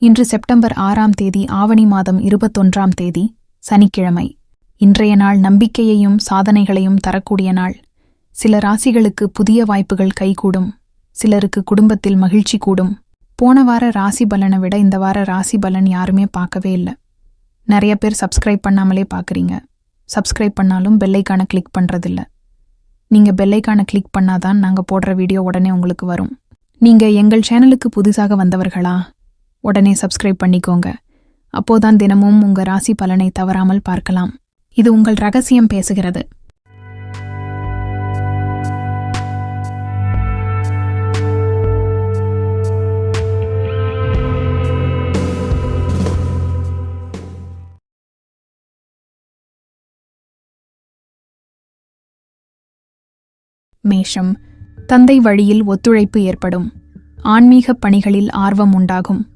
இன்று செப்டம்பர் ஆறாம் தேதி ஆவணி மாதம் இருபத்தொன்றாம் தேதி சனிக்கிழமை. இன்றைய நாள் நம்பிக்கையையும் சாதனைகளையும் தரக்கூடிய நாள். சில ராசிகளுக்கு புதிய வாய்ப்புகள் கைகூடும். சிலருக்கு குடும்பத்தில் மகிழ்ச்சி கூடும். போன வார ராசி பலனை விட இந்த வார ராசி பலன் யாருமே பார்க்கவே இல்லை. நிறைய பேர் சப்ஸ்கிரைப் பண்ணாமலே பார்க்குறீங்க. சப்ஸ்கிரைப் பண்ணாலும் பெல்லைக்கான கிளிக் பண்ணுறதில்ல நீங்கள் பெல்லைக்கான கிளிக் பண்ணாதான் நாங்கள் போடுற வீடியோ உடனே உங்களுக்கு வரும். நீங்கள் எங்கள் சேனலுக்கு புதுசாக வந்தவர்களா? உடனே சப்ஸ்கிரைப் பண்ணிக்கோங்க. அப்போதான் தினமும் உங்க ராசி பலனை தவறாமல் பார்க்கலாம். இது உங்கள் ரகசியம் பேசுகிறது. மேஷம் தந்தை வழியில் ஒத்துழைப்பு ஏற்படும். ஆன்மீக பணிகளில் ஆர்வம் உண்டாகும்.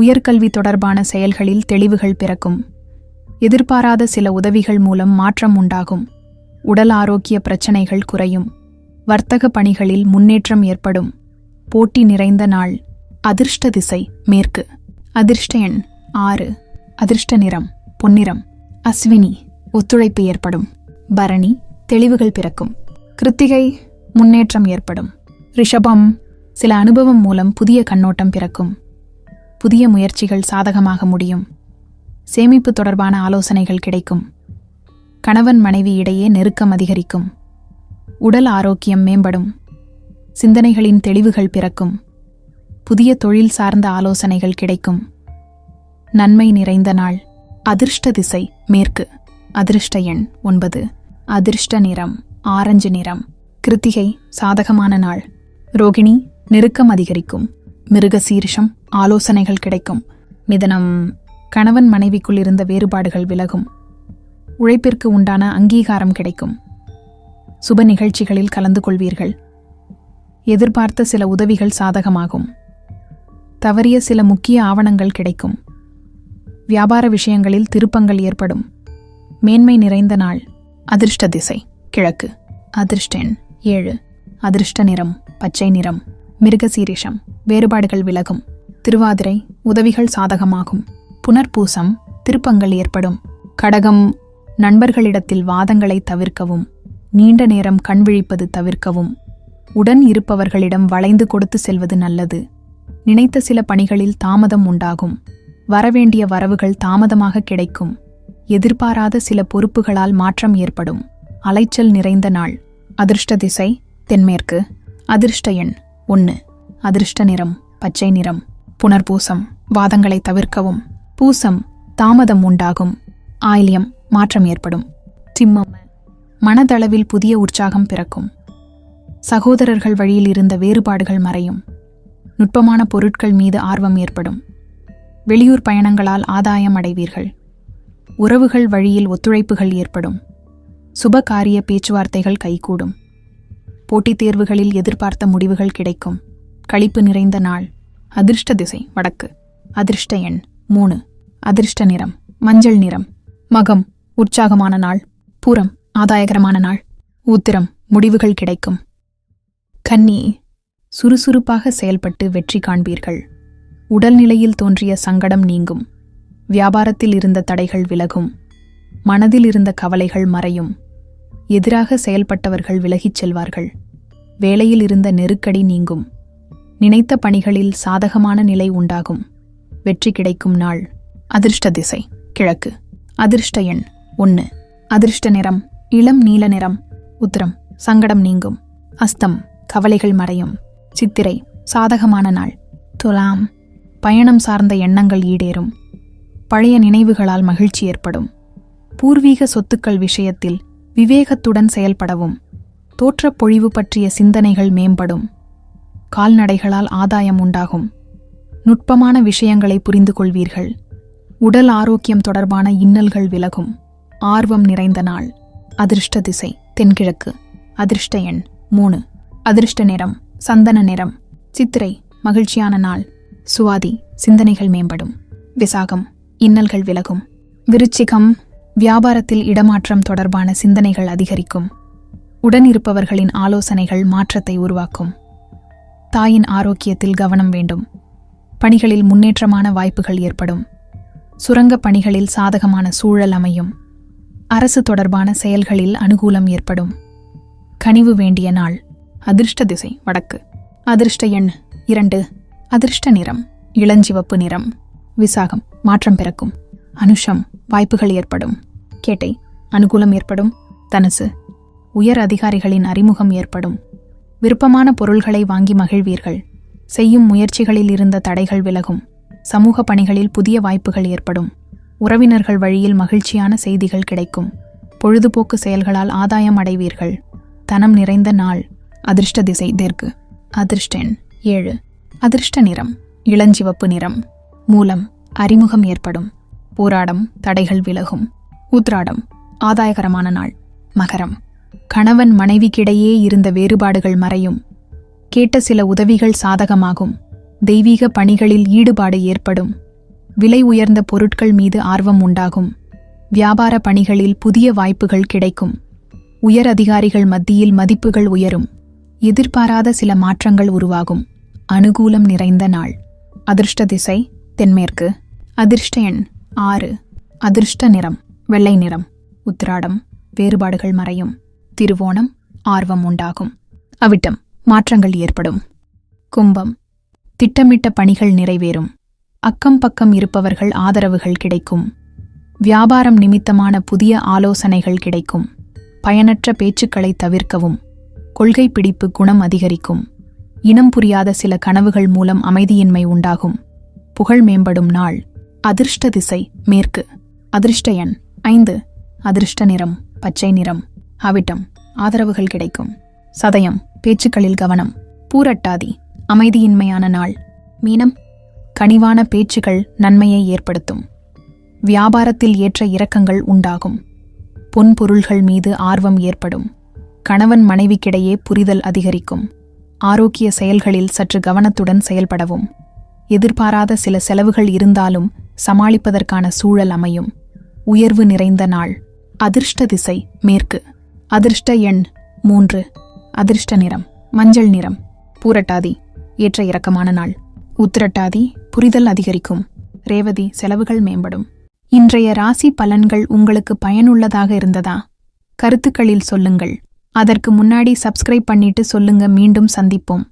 உயர்கல்வி தொடர்பான செயல்களில் தெளிவுகள் பிறக்கும். எதிர்பாராத சில உதவிகள் மூலம் மாற்றம் உண்டாகும். உடல் ஆரோக்கிய பிரச்சனைகள் குறையும். வர்த்தக பணிகளில் முன்னேற்றம் ஏற்படும். போட்டி நிறைந்த நாள். அதிர்ஷ்ட திசை மேற்கு. அதிர்ஷ்ட எண் ஆறு. அதிர்ஷ்ட நிறம் பொன்னிறம். அஸ்வினி ஒத்துழைப்பு ஏற்படும். பரணி தெளிவுகள் பிறக்கும். கிருத்திகை முன்னேற்றம் ஏற்படும். ரிஷபம் சில அனுபவம் மூலம் புதிய கண்ணோட்டம் பிறக்கும். புதிய முயற்சிகள் சாதகமாக முடியும். சேமிப்பு தொடர்பான ஆலோசனைகள் கிடைக்கும். கணவன் மனைவி இடையே நெருக்கம் அதிகரிக்கும். உடல் ஆரோக்கியம் மேம்படும். சிந்தனைகளின் தெளிவுகள் பிறக்கும். புதிய தொழில் சார்ந்த ஆலோசனைகள் கிடைக்கும். நன்மை நிறைந்த நாள். அதிர்ஷ்ட திசை. மேற்கு. அதிர்ஷ்ட எண் ஒன்பது. அதிர்ஷ்ட நிறம். ஆரஞ்சு நிறம். கிருத்திகை. சாதகமான நாள். ரோகிணி நெருக்கம் அதிகரிக்கும். மிருகசீரிஷம் ஆலோசனைகள் கிடைக்கும். மிதனம் கணவன் மனைவிக்குள் இருந்த வேறுபாடுகள் விலகும். உழைப்பிற்கு உண்டான அங்கீகாரம் கிடைக்கும். சுப நிகழ்ச்சிகளில் கலந்து கொள்வீர்கள். எதிர்பார்த்த சில உதவிகள் சாதகமாகும். தவறிய சில முக்கிய ஆவணங்கள் கிடைக்கும். வியாபார விஷயங்களில் திருப்பங்கள் ஏற்படும். மேன்மை நிறைந்த நாள். அதிர்ஷ்ட திசை கிழக்கு. அதிர்ஷ்ட எண் ஏழு. அதிர்ஷ்ட நிறம் பச்சை நிறம். மிருகசீரிஷம் வேறுபாடுகள் விலகும். திருவாதிரை உதவிகள் சாதகமாகும். புனர்பூசம் திருப்பங்கள் ஏற்படும். கடகம் நண்பர்களிடத்தில் வாதங்களை தவிர்க்கவும். நீண்ட நேரம் கண் விழிப்பது தவிர்க்கவும். உடன் இருப்பவர்களிடம் வளைந்து கொடுத்து செல்வது நல்லது. நினைத்த சில பணிகளில் தாமதம் உண்டாகும். வரவேண்டிய வரவுகள் தாமதமாக கிடைக்கும். எதிர்பாராத சில பொறுப்புகளால் மாற்றம் ஏற்படும். அலைச்சல் நிறைந்த நாள். அதிர்ஷ்ட திசை தென்மேற்கு. அதிர்ஷ்ட எண். ஒன்று அதிர்ஷ்ட நிறம் பச்சை நிறம் புனர்பூசம் வாதங்களை தவிர்க்கவும். பூசம் தாமதம் உண்டாகும் ஆயில்யம் மாற்றம் ஏற்படும். சிம்மம் மனதளவில் புதிய உற்சாகம் பிறக்கும். சகோதரர்கள் வழியில் இருந்த வேறுபாடுகள் மறையும். நுட்பமான பொருட்கள் மீது ஆர்வம் ஏற்படும். வெளியூர் பயணங்களால் ஆதாயம் அடைவீர்கள். உறவுகள் வழியில் ஒத்துழைப்புகள் ஏற்படும். சுப காரிய பேச்சுவார்த்தைகள் கைகூடும். போட்டித் தேர்வுகளில் எதிர்பார்த்த முடிவுகள் கிடைக்கும். களிப்பு நிறைந்த நாள். அதிர்ஷ்ட திசை வடக்கு. அதிர்ஷ்ட எண் மூணு. அதிர்ஷ்ட நிறம் மஞ்சள் நிறம். மகம் உற்சாகமான நாள். பூரம் ஆதாயகரமான நாள். ஊத்திரம் முடிவுகள் கிடைக்கும். கன்னி சுறுசுறுப்பாக செயல்பட்டு வெற்றி காண்பீர்கள். உடல்நிலையில் தோன்றிய சங்கடம் நீங்கும். வியாபாரத்தில் இருந்த தடைகள் விலகும். மனதில் இருந்த கவலைகள் மறையும். எதிராக செயல்பட்டவர்கள் விலகிச் செல்வார்கள். வேலையில் இருந்த நெருக்கடி நீங்கும். நினைத்த பணிகளில் சாதகமான நிலை உண்டாகும். வெற்றி கிடைக்கும் நாள். அதிர்ஷ்ட திசை. கிழக்கு. அதிர்ஷ்ட எண். ஒன்று அதிர்ஷ்ட நிறம். இளம் நீல நிறம். உத்திரம். சங்கடம் நீங்கும். அஸ்தம். கவலைகள் மறையும். சித்திரை. சாதகமான நாள். துலாம். பயணம் சார்ந்த எண்ணங்கள் ஈடேறும். பழைய நினைவுகளால் மகிழ்ச்சி ஏற்படும். பூர்வீக சொத்துக்கள் விஷயத்தில் விவேகத்துடன் செயல்படவும். தோற்றப் பொழிவு பற்றிய சிந்தனைகள் மேம்படும். கால்நடைகளால் ஆதாயம் உண்டாகும். நுட்பமான விஷயங்களை புரிந்து கொள்வீர்கள். உடல் ஆரோக்கியம் தொடர்பான இன்னல்கள் விலகும். ஆர்வம் நிறைந்த நாள். அதிர்ஷ்ட திசை தென்கிழக்கு. அதிர்ஷ்ட எண் மூணு. அதிர்ஷ்ட நிறம் சந்தன நிறம். சித்திரை மகிழ்ச்சியான நாள். சுவாதி சிந்தனைகள் மேம்படும். விசாகம் இன்னல்கள் விலகும். விருச்சிகம் வியாபாரத்தில் இடமாற்றம் தொடர்பான சிந்தனைகள் அதிகரிக்கும். உடன் இருப்பவர்களின் ஆலோசனைகள் மாற்றத்தை உருவாக்கும். தாயின் ஆரோக்கியத்தில் கவனம் வேண்டும். பணிகளில் முன்னேற்றமான வாய்ப்புகள் ஏற்படும். சுரங்கப் பணிகளில் சாதகமான சூழல் அமையும். அரசு தொடர்பான செயல்களில் அனுகூலம் ஏற்படும். கனிவு வேண்டிய நாள். அதிர்ஷ்ட திசை வடக்கு. அதிர்ஷ்ட எண் இரண்டு. அதிர்ஷ்ட நிறம் இளஞ்சிவப்பு நிறம். விசாகம் மாற்றம் பிறக்கும். அனுஷம் வாய்ப்புகள் ஏற்படும். கேட்டை அனுகூலம் ஏற்படும் தனுசு. உயர் அதிகாரிகளின் அறிமுகம் ஏற்படும். விருப்பமான பொருள்களை வாங்கி மகிழ்வீர்கள். செய்யும் முயற்சிகளில் இருந்த தடைகள் விலகும். சமூக பணிகளில் புதிய வாய்ப்புகள் ஏற்படும். உறவினர்கள் வழியில் மகிழ்ச்சியான செய்திகள் கிடைக்கும். பொழுதுபோக்கு செயல்களால் ஆதாயம் அடைவீர்கள். தனம் நிறைந்த நாள். அதிர்ஷ்ட திசை தெற்கு அதிர்ஷ்டன் ஏழு. அதிர்ஷ்ட நிறம். இளஞ்சிவப்பு நிறம். மூலம் அறிமுகம் ஏற்படும். போராடம் தடைகள் விலகும். உத்ராடம் ஆதாயகரமான நாள் மகரம். கணவன் மனைவிக்கிடையே இருந்த வேறுபாடுகள் மறையும். கேட்ட சில உதவிகள் சாதகமாகும். தெய்வீக பணிகளில் ஈடுபாடு ஏற்படும். விலை உயர்ந்த பொருட்கள் மீது ஆர்வம் உண்டாகும். வியாபார பணிகளில் புதிய வாய்ப்புகள் கிடைக்கும். உயர் அதிகாரிகள் மத்தியில் மதிப்புகள் உயரும். எதிர்பாராத சில மாற்றங்கள் உருவாகும். அனுகூலம் நிறைந்த நாள். அதிர்ஷ்ட திசை தென்மேற்கு. அதிர்ஷ்ட எண் ஆறு. அதிர்ஷ்ட நிறம். வெள்ளை நிறம் உத்திராடம் வேறுபாடுகள் மறையும். திருவோணம் ஆர்வம் உண்டாகும். அவிட்டம் மாற்றங்கள் ஏற்படும். கும்பம் திட்டமிட்ட பணிகள் நிறைவேறும். அக்கம் பக்கம் இருப்பவர்கள் ஆதரவுகள் கிடைக்கும். வியாபாரம் நிமித்தமான புதிய ஆலோசனைகள் கிடைக்கும். பயனற்ற பேச்சுக்களை தவிர்க்கவும். கொள்கை பிடிப்பு குணம் அதிகரிக்கும். இனம் புரியாத சில கனவுகள் மூலம் அமைதியின்மை உண்டாகும். புகழ் மேம்படும் நாள். அதிர்ஷ்ட திசை மேற்கு. அதிர்ஷ்ட எண் ஐந்து. அதிர்ஷ்ட நிறம் பச்சை நிறம் அவிட்டம் ஆதரவுகள் கிடைக்கும். சதயம் பேச்சுக்களில் கவனம் பூரட்டாதி அமைதியின்மையான நாள். மீனம் கனிவான பேச்சுகள் நன்மையை ஏற்படுத்தும். வியாபாரத்தில் ஏற்ற இறக்கங்கள் உண்டாகும். பொன்பொருள்கள் மீது ஆர்வம் ஏற்படும். கணவன் மனைவிக்கிடையே புரிதல் அதிகரிக்கும். ஆரோக்கிய செயல்களில் சற்று கவனத்துடன் செயல்படவும். எதிர்பாராத சில செலவுகள் இருந்தாலும் சமாளிப்பதற்கான சூழல் அமையும். உயர்வு நிறைந்த நாள். அதிர்ஷ்ட திசை மேற்கு. அதிர்ஷ்ட எண் மூன்று. அதிர்ஷ்ட நிறம் மஞ்சள் நிறம். பூரட்டாதி ஏற்ற இறக்கமான நாள். உத்திரட்டாதி புரிதல் அதிகரிக்கும். ரேவதி செலவுகள் மேம்படும். இன்றைய ராசி பலன்கள் உங்களுக்கு பயனுள்ளதாக இருந்ததா? கருத்துக்களில் சொல்லுங்கள். அதற்கு முன்னாடி சப்ஸ்கிரைப் பண்ணிட்டு சொல்லுங்க. மீண்டும் சந்திப்போம்.